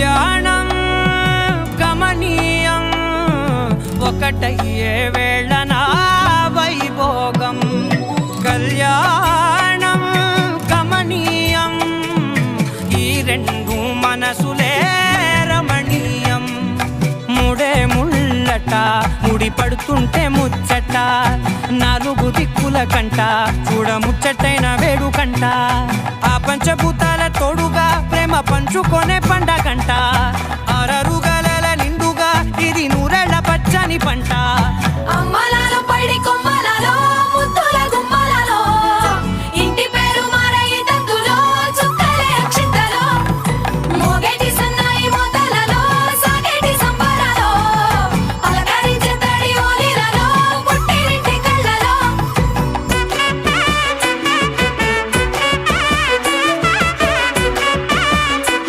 కళ్యాణం గమనీయం. ఒకటయ్యే వేళ నా వైభోగం. కళ్యాణం గమనీయం. ఈ రెండు మనసులే రమణీయం. ముడే ముళ్ళట ముడి పడుతుంటే ముచ్చట. నాలుగు దిక్కుల కంట చూడ ముచ్చటైన వేడుకంట. ఆ పంచభూత పంచుకొనే పండగంట ఆరరుగల నిండుగా ఇది నూరెళ్ళ పచ్చని పంట.